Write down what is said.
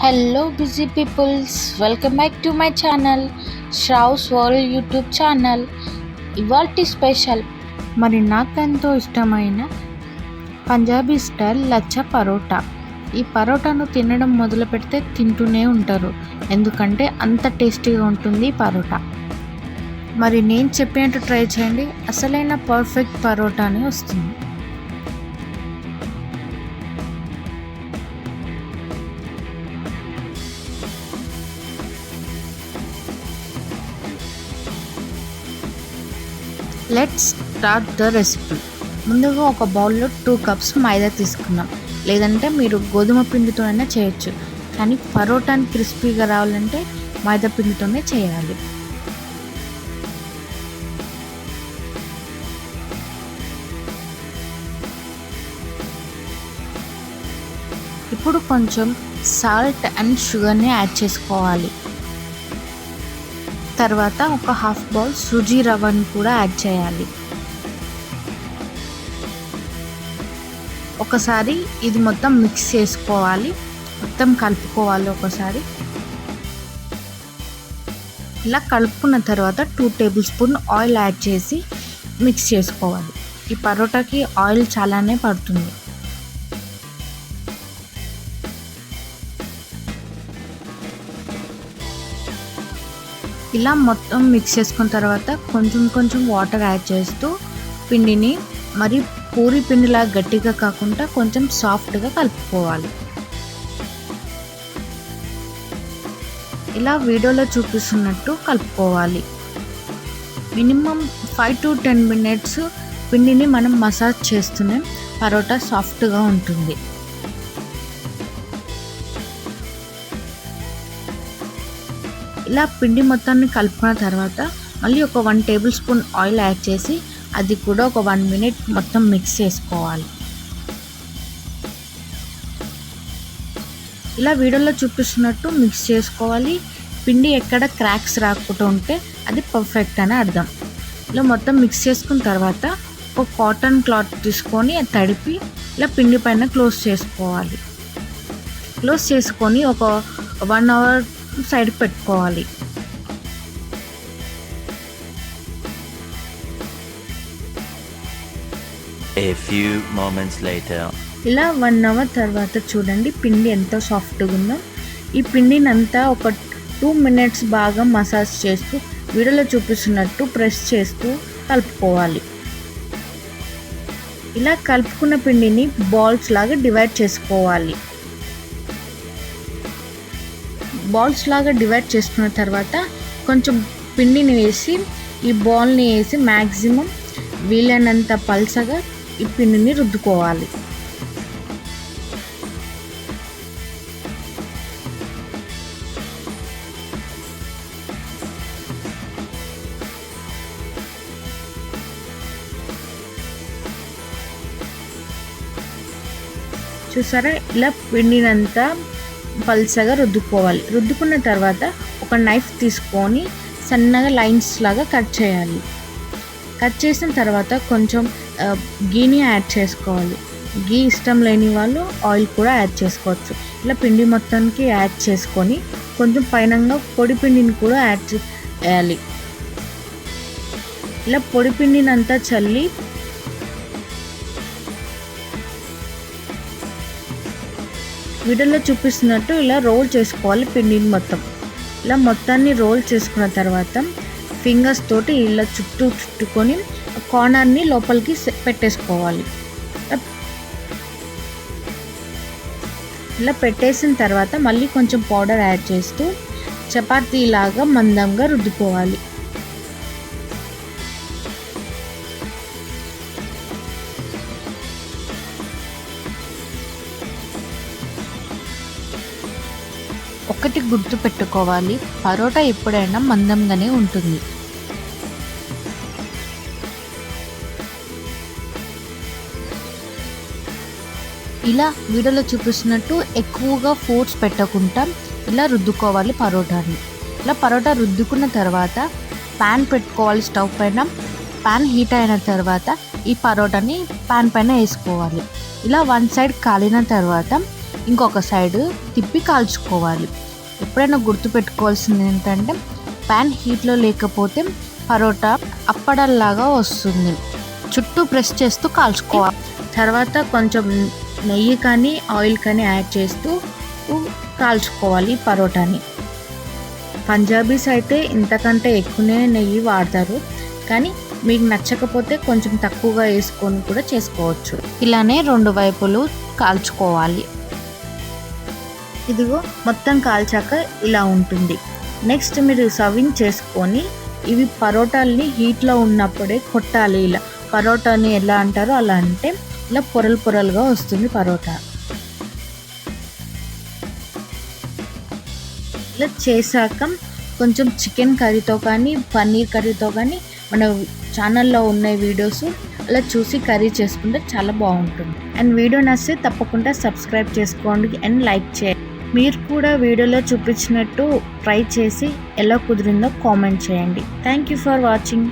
Hello busy peoples welcome back to my channel Sravs world YouTube channel ఇవాల్టి special మరి నాకెంతో ఇష్టమైన Punjabi style లచ్చ పరోటా. ఈ పరోటాను తినడం మొదలు పెడితే తింటూనే ఉంటారు. ఎందుకంటే అంత టేస్టీగా ఉంటుంది ఈ పరోటా. మరి నేను చెప్పినట్టు ట్రై చేయండి. అసలైన పర్ఫెక్ట్ పరోటానే వస్తుంది. లెట్స్ స్టార్ట్ ద రెసిపీ ముందుగా ఒక బౌల్లో టూ కప్స్ మైదా తీసుకున్నాం లేదంటే మీరు గోధుమ పిండితోనైనా చేయొచ్చు. కానీ పరోటాని క్రిస్పీగా రావాలంటే మైదా పిండితోనే చేయాలి. ఇప్పుడు కొంచెం సాల్ట్ అండ్ షుగర్ని యాడ్ చేసుకోవాలి. తర్వాత ఒక హాఫ్ బౌల్ సుజీ రవ్వని కూడా యాడ్ చేయాలి. ఒకసారి ఇది మొత్తం మిక్స్ చేసుకోవాలి. మొత్తం కలుపుకోవాలి ఒకసారి. ఇలా కలుపుకున్న తర్వాత two table spoon oil add చేసి మిక్స్ చేసుకోవాలి. ఈ పరోటాకి ఆయిల్ చాలానే పడుతుంది. ఇలా మొత్తం మిక్స్ చేసుకున్న తర్వాత కొంచెం కొంచెం వాటర్ యాడ్ చేస్తూ పిండిని మరి పూరి పిండిలా గట్టిగా కాకుండా కొంచెం సాఫ్ట్గా కలుపుకోవాలి. ఇలా వీడియోలో చూపిస్తున్నట్టు కలుపుకోవాలి. Minimum five to ten minutes పిండిని మనం మసాజ్ చేస్తూనే పరోటా సాఫ్ట్గా ఉంటుంది. ఇలా పిండి మొత్తాన్ని కలుపుకున్న తర్వాత మళ్ళీ ఒక one table spoon oil add చేసి అది కూడా ఒక వన్ మినిట్ మొత్తం మిక్స్ చేసుకోవాలి. ఇలా వీడియోలో చూపిస్తున్నట్టు మిక్స్ చేసుకోవాలి. పిండి ఎక్కడ క్రాక్స్ రాకుండా ఉంటే అది పర్ఫెక్ట్ అని అర్థం. ఇలా మొత్తం మిక్స్ చేసుకున్న తర్వాత ఒక కాటన్ క్లాత్ తీసుకొని తడిపి ఇలా పిండి పైన క్లోజ్ చేసుకోవాలి. క్లోజ్ చేసుకొని ఒక వన్ అవర్ సైడ్ పెట్టుకోవాలి. A few moments later. ఇలా వన్ అవర్ తర్వాత చూడండి పిండి ఎంత సాఫ్ట్గా ఉందో. ఈ పిండిని అంతా ఒక టూ మినిట్స్ బాగా మసాజ్ చేస్తూ వీడియోలో చూపిస్తున్నట్టు ప్రెస్ చేస్తూ కలుపుకోవాలి. ఇలా కలుపుకున్న పిండిని బాల్స్ లాగా డివైడ్ చేసుకోవాలి. బాల్స్ లాగా డివైడ్ చేసుకున్న తర్వాత కొంచెం పిండిని వేసి ఈ బాల్ని వేసి మ్యాక్సిమం వీలైనంత పల్సగా ఈ పిండిని రుద్దుకోవాలి. చూసారా? ఇలా పిండినంతా పల్సగా రుద్దుకోవాలి. రుద్దుకున్న తర్వాత ఒక నైఫ్ తీసుకొని సన్నగా లైన్స్ లాగా కట్ చేయాలి. కట్ చేసిన తర్వాత కొంచెం గీని యాడ్ చేసుకోవాలి. గీ ఇష్టం లేని వాళ్ళు ఆయిల్ కూడా యాడ్ చేసుకోవచ్చు. ఇలా పిండి మొత్తానికి యాడ్ చేసుకొని కొంచెం పైనంగా పొడి పిండిని కూడా యాడ్ చేయాలి. ఇలా పొడి పిండినంతా చల్లి వీడియోలో చూపిస్తున్నట్టు ఇలా రోల్ చేసుకోవాలి పిండిని మొత్తం. ఇలా మొత్తాన్ని రోల్ చేసుకున్న తర్వాత ఫింగర్స్ తోటి ఇలా చుట్టూ చుట్టుకొని కార్నర్ని లోపలికి పెట్టేసుకోవాలి. ఇలా పెట్టేసిన తర్వాత మళ్ళీ కొంచెం పౌడర్ యాడ్ చేస్తూ చపాతీలాగా మందంగా రుద్దుకోవాలి. ఒకటి గుర్తు పెట్టుకోవాలి పరోటా ఎప్పుడైనా మందంగానే ఉంటుంది. ఇలా వీడియోలో చూపిస్తున్నట్టు ఎక్కువగా ఫోర్స్ పెట్టకుండా ఇలా రుద్దుకోవాలి పరోటాని. ఇలా పరోటా రుద్దుకున్న తర్వాత ప్యాన్ పెట్టుకోవాలి స్టవ్ పైన. ప్యాన్ హీట్ అయిన తర్వాత ఈ పరోటాని ప్యాన్ పైన వేసుకోవాలి. ఇలా వన్ సైడ్ కాలిన తర్వాత ఇంకొక సైడ్ తిప్పి కాల్చుకోవాలి. ఎప్పుడైనా గుర్తుపెట్టుకోవాల్సింది ఏంటంటే ప్యాన్ హీట్లో లేకపోతే పరోటా అప్పడల్లాగా వస్తుంది. చుట్టూ ప్రెస్ చేస్తూ కాల్చుకోవాలి. తర్వాత కొంచెం నెయ్యి కానీ ఆయిల్ కానీ యాడ్ చేస్తూ కాల్చుకోవాలి పరోటాని. పంజాబీస్ అయితే ఇంతకంటే ఎక్కువనే నెయ్యి వాడతారు. కానీ మీకు నచ్చకపోతే కొంచెం తక్కువగా వేసుకొని కూడా చేసుకోవచ్చు. ఇలానే రెండు వైపులు కాల్చుకోవాలి. ఇదిగో మొత్తం కాల్చాక ఇలా ఉంటుంది. నెక్స్ట్ మీరు సర్వింగ్ చేసుకొని ఇవి పరోటాల్ని హీట్లో ఉన్నప్పుడే కొట్టాలి ఇలా. పరోటాని ఎలా అంటారో అలా అంటే ఇలా పొరలు పొరలుగా వస్తుంది పరోటా. ఇలా చేశాక కొంచెం చికెన్ కర్రీతో కానీ పన్నీర్ కర్రీతో కానీ మన ఛానల్లో ఉన్న వీడియోస్ అలా చూసి కర్రీ చేసుకుంటే చాలా బాగుంటుంది. అండ్ వీడియో నచ్చితే తప్పకుండా సబ్స్క్రైబ్ చేసుకోండి. అండ్ లైక్ చేయండి. మీరు కూడా వీడియోలో చూపించినట్టు ట్రై చేసి ఎలా కుదిరిందో కామెంట్ చేయండి. Thank you for watching